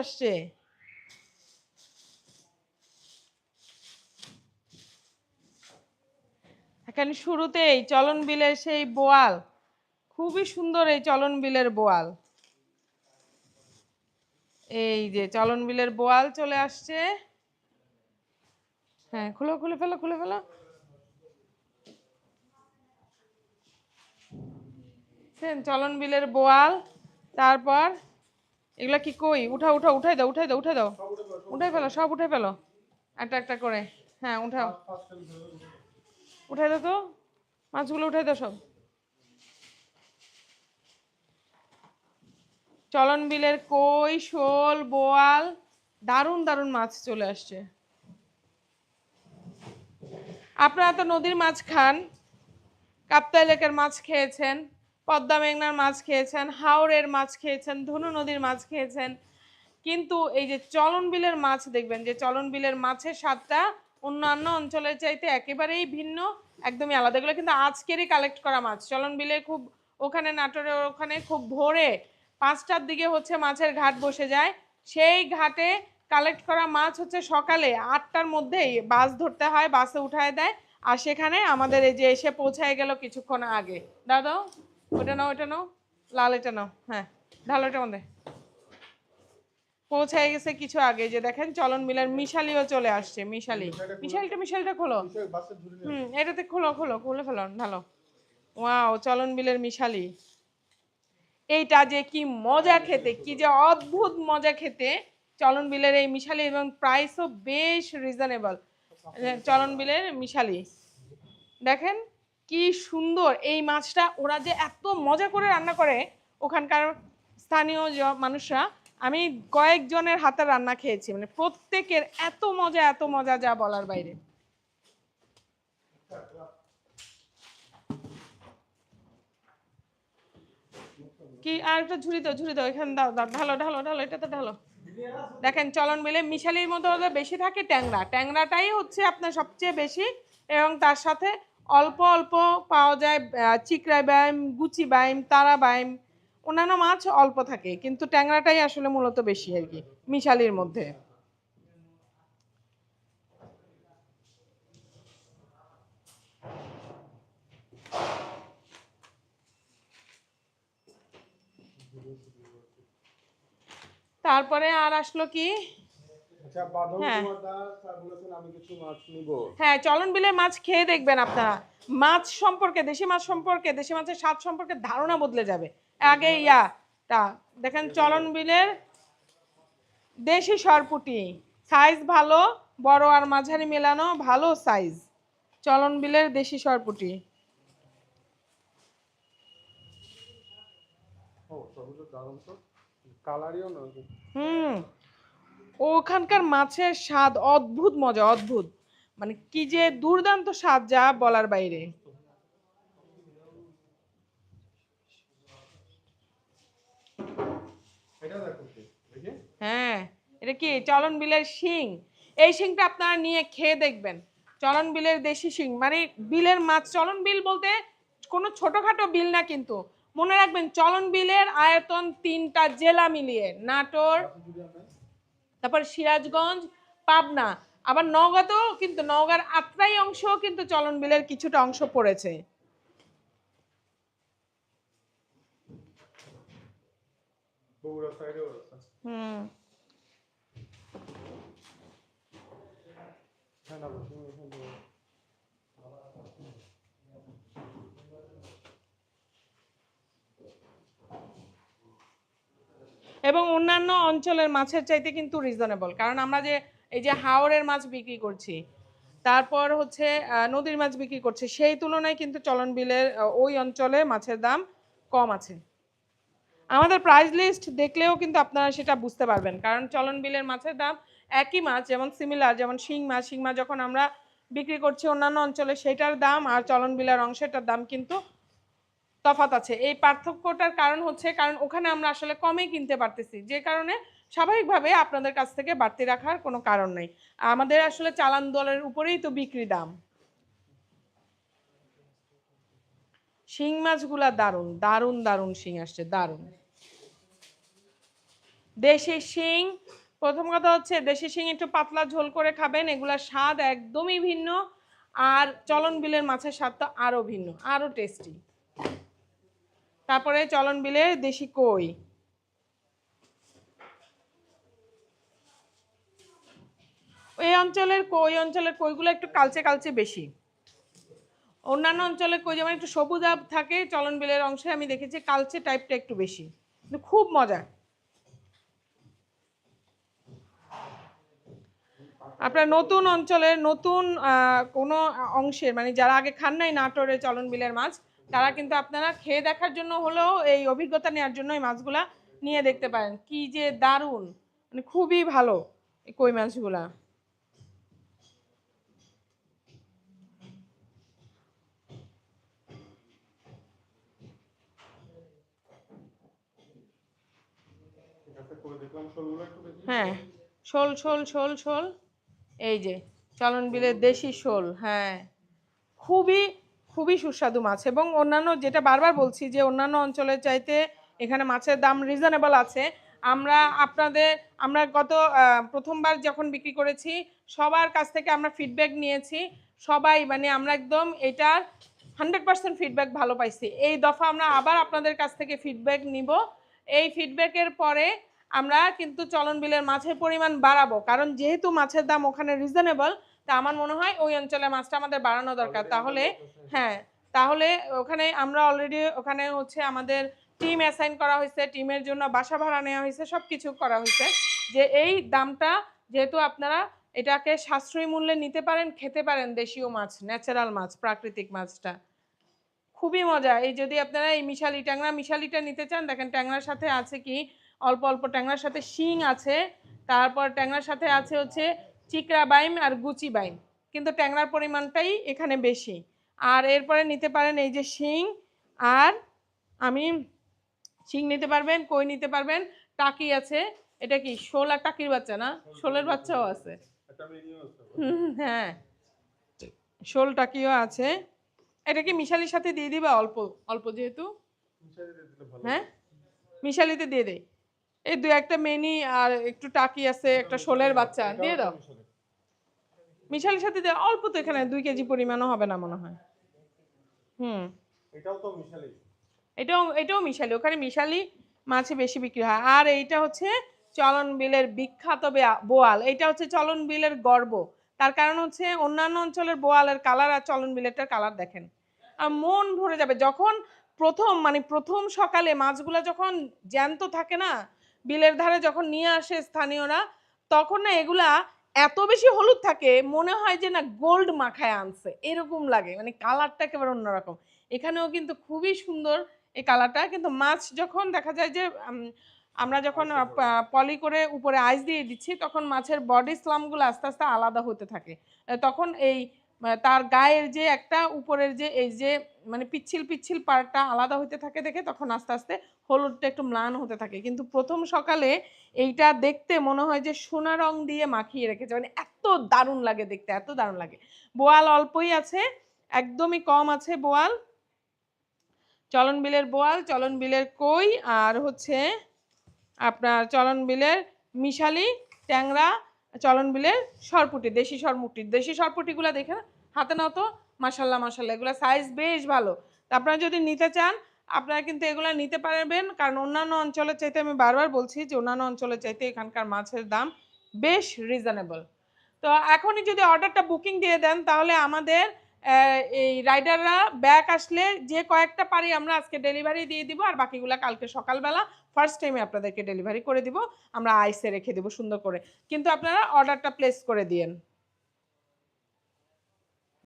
আসছে এখানে শুরুতেই চলন বিলের সেই বোয়াল, খুবই সুন্দর এই চলন বিলের বোয়াল। এই যে চলন বিলের বোয়াল চলে আসছে। হ্যাঁ খুলো, খুলে ফেলো খুলে ফেলো। চলন বিলের বোয়াল, তারপর এগুলা কি কই? উঠা উঠা উঠাই দাও উঠাই দাও উঠাই দাও। উঠাই ফেলো সব উঠাই ফেলো। একটা একটা করে। হ্যাঁ উঠাও। উঠাই দাও তো। মাছগুলো উঠাই দাও সব। চলন বিলের কই শোল বোয়াল দারুণ দারুণ মাছ চলে আসছে। আপনারা তো নদীর মাছ খান। কাপ্তাই লেকের মাছ খেয়েছেন। পদ্মা মেঘনার মাছ খেয়েছেন হাওড়ের মাছ খেয়েছেন, ধনু নদীর মাছ খেয়েছেন। কিন্তু এই যে চলন বিলের মাছ দেখবেন, যে চলন বিলের মাছের স্বাদটা অন্যান্য অঞ্চলের চাইতে একেবারেই ভিন্ন, একদমই আলাদা। এগুলো কিন্তু আজকেরই কালেক্ট করা মাছ। চলন বিলে খুব ওখানে নাটোরে, ওখানে খুব ভোরে পাঁচটার দিকে হচ্ছে মাছের ঘাট বসে যায়। সেই ঘাটে কালেক্ট করা মাছ হচ্ছে সকালে আটটার মধ্যেই বাস ধরতে হয়, বাসে উঠায় দেয়। আর সেখানে আমাদের এই যে এসে পৌঁছায় গেল কিছুক্ষণ আগে। দাদা? ওটা নাও ওটা নাও। লাল এটা নাও হ্যাঁ। ঢালো এটা মধ্যে পৌঁছায় গেছে কিছু আগে, যে দেখেন চলন মিলের মিশালিও চলে আসছে, মিশালি। মিশালিটা মিশালিটা খোলো। হুম, এটাতে খোলো খোলো, খুলে ফেলো, ঢালো। ওয়াও, চলন বিলের মিশালি। এইটা যে কি মজা খেতে, কি যে অদ্ভুত মজা খেতে। চলন বিলের এই মিশালি এবং প্রাইসও বেশ রিজনেবল চলন বিলের মিশালি। দেখেন কি সুন্দর এই মাছটা। ওরা যে এত মজা করে রান্না করে ওখানকার স্থানীয় মানুষরা। আমি কয়েকজনের হাতের রান্না খেয়েছি মানে প্রত্যেকের এত মজা এত মজা যা বলার বাইরে। কি, আর একটা ঝুড়ি দাও ঝুড়ি দাও, এখানে দাও দাও, ঢালো ঢালো ঢালো, এটাতে ঢালো। দেখেন, চলন মিলে মিশালির ওদের বেশি থাকে ট্যাংরা। ট্যাংরাটাই হচ্ছে আপনার সবচেয়ে বেশি এবং তার সাথে অল্প অল্প পাওয়া যায় আহ, চিকরা ব্যায়াম গুচি ব্যায়াম তারা ব্যায়াম অন্যান্য মাছ অল্প থাকে কিন্তু ট্যাংরাটাই আসলে মূলত বেশি আর কি মিশালির মধ্যে। তারপরে আর আসলো কি? হ্যাঁ। মাছ নিব। হ্যাঁ চলন বিলের মাছ খেয়ে দেখবেন আপনারা। মাছ সম্পর্কে দেশি মাছ সম্পর্কে দেশি মাছের স্বাদ সম্পর্কে ধারণা বদলে যাবে। আগে ইয়াটা দেখেন চলন বিলের দেশি সরপুটি। সাইজ ভালো বড় আর মাঝারি মেলানো ভালো সাইজ। চলন বিলের দেশি সরপুটি। হুম। ওখানকার মাছের স্বাদ অদ্ভুত মজা অদ্ভুত। মানে কি যে দুর্দান্ত স্বাদ যা বলার বাইরে। হ্যাঁ এটা কি চলন বিলের শিং? এই শিংটা আপনারা নিয়ে খেয়ে দেখবেন। চলন বিলের দেশি শিং। মানে বিলের মাছ চলন বিল বলতে কোনো ছোটখাটো বিল না কিন্তু। মনে রাখবেন চলন বিলের আয়তন তিনটা জেলা মিলিয়ে নাটোর তারপর সিরাজগঞ্জ পাবনা। আবার নওগাঁতেও কিন্তু নওগাঁর আত্রাই অংশ কিন্তু চলন বিলের কিছুটা অংশ পড়েছে। হম। হ্যাঁ না বসে এখানে দেবো। এবং অন্যান্য অঞ্চলের মাছের চাইতে কিন্তু রিজনেবল কারণ আমরা যে, এই যে হাওরের মাছ বিক্রি করছি, তারপর হচ্ছে নদীর মাছ বিক্রি করছে, সেই তুলনায় কিন্তু চলন বিলের ওই অঞ্চলে মাছের দাম কম আছে। আমাদের প্রাইস লিস্ট দেখলেও কিন্তু আপনারা সেটা বুঝতে পারবেন। কারণ চলন বিলের মাছের দাম একই মাছ, যেমন সিমিলার যেমন শিং মাছ। শিং মাছ যখন আমরা বিক্রি করছি অন্যান্য অঞ্চলে, সেটার দাম আর চলন বিলের অংশটার দাম কিন্তু তফাত আছে। এই পার্থক্যটার কারণ হচ্ছে, কারণ ওখানে আমরা আসলে কমে কিনতে পারতেছি। যে কারণে স্বাভাবিকভাবে আপনাদের কাছ থেকে বাড়তি রাখার কোনো কারণ নেই। আমাদের আসলে চালান দলের উপরেই তো বিক্রি দাম। শিং মাছগুলা দারুণ দারুণ দারুণ শিং আসছে, দারুণ। দেশি শিং, প্রথম কথা হচ্ছে দেশি শিং একটু পাতলা ঝোল করে খাবেন, এগুলার স্বাদ একদমই ভিন্ন। আর চলন বিলের মাছের স্বাদ তো আরও ভিন্ন আরও টেস্টি। তারপরে চলন বিলের দেশি কই? এই অঞ্চলের কই অঞ্চলের কইগুলো একটু কালচে কালচে বেশি। অন্যান্য অঞ্চলের কই যেমন একটু সবুজ আব থাকে, চলন বিলের অংশে আমি দেখেছি কালচে টাইপটা একটু বেশি। কিন্তু খুব মজা আপনার নতুন অঞ্চলের নতুন কোনো অংশের মানে যারা আগে খান নাই নাটোরের চলন বিলের মাছ তারা কিন্তু আপনারা খেয়ে দেখার জন্য হলেও এই অভিজ্ঞতা নেওয়ার জন্য এই মাছগুলা নিয়ে দেখতে পারেন। কি যে দারুণ! মানে খুবই ভালো এই কই মাছগুলা। হ্যাঁ শোল শোল শোল শোল। এই যে, চলন বিলের দেশি শোল হ্যাঁ। খুবই খুবই সুস্বাদু মাছ এবং অন্যান্য যেটা বারবার বলছি যে অন্যান্য অঞ্চলের চাইতে এখানে মাছের দাম রিজনেবল আছে। আমরা আপনাদের, আমরা গত প্রথমবার যখন বিক্রি করেছি, সবার কাছ থেকে আমরা ফিডব্যাক নিয়েছি। সবাই মানে আমরা একদম এটার হান্ড্রেড পার্সেন্ট ফিডব্যাক ভালো পাইছি। এই দফা আমরা আবার আপনাদের কাছ থেকে ফিডব্যাক নিব। এই ফিডব্যাকের পরে আমরা কিন্তু চলন বিলের মাছের পরিমাণ বাড়াবো। কারণ যেহেতু মাছের দাম ওখানে রিজনেবল তা আমার মনে হয় ওই অঞ্চলে মাছটা আমাদের বাড়ানো দরকার। তাহলে হ্যাঁ তাহলে ওখানে আমরা অলরেডি ওখানে হচ্ছে আমাদের টিম অ্যাসাইন করা হয়েছে টিমের জন্য বাসা ভাড়া নেওয়া হয়েছে সব কিছু করা হয়েছে। যে এই দামটা যেহেতু আপনারা এটাকে সাশ্রয়ী মূল্যে নিতে পারেন খেতে পারেন দেশীয় মাছ ন্যাচারাল মাছ প্রাকৃতিক মাছটা। খুবই মজা। এই যদি আপনারা এই মিশালি ট্যাংরা মিশালিটা নিতে চান দেখেন ট্যাংরার সাথে আছে কি অল্প অল্প ট্যাংরার সাথে শিং আছে তারপর ট্যাংরার সাথে আছে হচ্ছে চিকরা বাইম আর গুচি বাইম। কিন্তু ট্যাংরার পরিমাণটাই এখানে বেশি। আর এরপরে নিতে পারেন এই যে শিং আর আমি শিং নিতে পারবেন কই নিতে পারবেন টাকি আছে। এটা কি শোল আর টাকির বাচ্চা না? শোলের বাচ্চাও আছে। হ্যাঁ। শোল টাকিও আছে। এটা কি মিশালির সাথে দিয়ে দিবা অল্প অল্প যেহেতু? দিয়ে হ্যাঁ। মিশালিতে দিয়ে দেই। এই দু একটা মেনি আর একটু টাকি আছে একটা শোলের বাচ্চা দিয়ে দাও। মিশালি। মিশালির সাথে দিয়ে অল্প তো এখানে দুই কেজি পরিমাণও হবে না মনে হয়। হুম। এটাও তো মিশালি এটাও এটাও মিশালি ওখানে মিশালি মাছে বেশি বিক্রি হয়। আর এইটা হচ্ছে চলন বিলের বিখ্যাত বোয়াল। এটা হচ্ছে চলন বিলের গর্ব। তার কারণ হচ্ছে অন্যান্য অঞ্চলের বোয়ালের কালার আর চলন বিলেরটার কালার দেখেন। আর মন ভরে যাবে। যখন প্রথম মানে প্রথম সকালে মাছগুলো যখন জ্যান্ত থাকে না বিলের ধারে যখন নিয়ে আসে স্থানীয়রা তখন না এগুলা এত বেশি হলুদ থাকে মনে হয় যে না গোল্ড মাখায় আনছে। এরকম লাগে মানে কালারটা একেবারে অন্যরকম। এখানেও কিন্তু খুবই সুন্দর এই কালারটা কিন্তু মাছ যখন দেখা যায় যে আমরা যখন পলি করে উপরে আইস দিয়ে দিচ্ছি তখন মাছের বডি স্লামগুলো আস্তে আস্তে আলাদা হতে থাকে। তখন এই তার গায়ের যে একটা উপরের যে এই যে মানে পিচ্ছিল পিচ্ছিল পার্টটা আলাদা হতে থাকে দেখে তখন আস্তে আস্তে হলুদটা একটু ম্লান হতে থাকে। কিন্তু প্রথম সকালে এইটা দেখতে মনে হয় যে সোনা রং দিয়ে মাখিয়ে রেখেছে। মানে এত দারুণ লাগে দেখতে, এত দারুণ লাগে। বোয়াল অল্পই আছে, একদমই কম আছে বোয়াল। চলন বিলের বোয়াল, চলন বিলের কই, আর হচ্ছে আপনার চলন বিলের মিশালি ট্যাংরা চলন বিলে সরপুটি, দেশি সরপুটি দেশি সরপুটিগুলো দেখে হাতে নাও তো। মাসাল্লাহ মাসাল্লাহ এগুলো সাইজ বেশ ভালো। আপনারা যদি নিতে চান, আপনারা কিন্তু এগুলো নিতে পারবেন। কারণ অন্যান্য অঞ্চলের চাইতে আমি বারবার বলছি যে, অন্যান্য অঞ্চলের চাইতে এখানকার মাছের দাম বেশ রিজনেবল তো এখনই যদি অর্ডারটা বুকিং দিয়ে দেন, তাহলে আমাদের এই রাইডাররা ব্যাক আসলে যে কয়েকটা পারি আমরা আজকে ডেলিভারি দিয়ে দিব আর বাকিগুলো কালকে সকালবেলা ফার্স্ট টাইমে আপনাদেরকে ডেলিভারি করে দিব। আমরা আইসে রেখে দেবো সুন্দর করে। কিন্তু আপনারা অর্ডারটা প্লেস করে দিয়েন।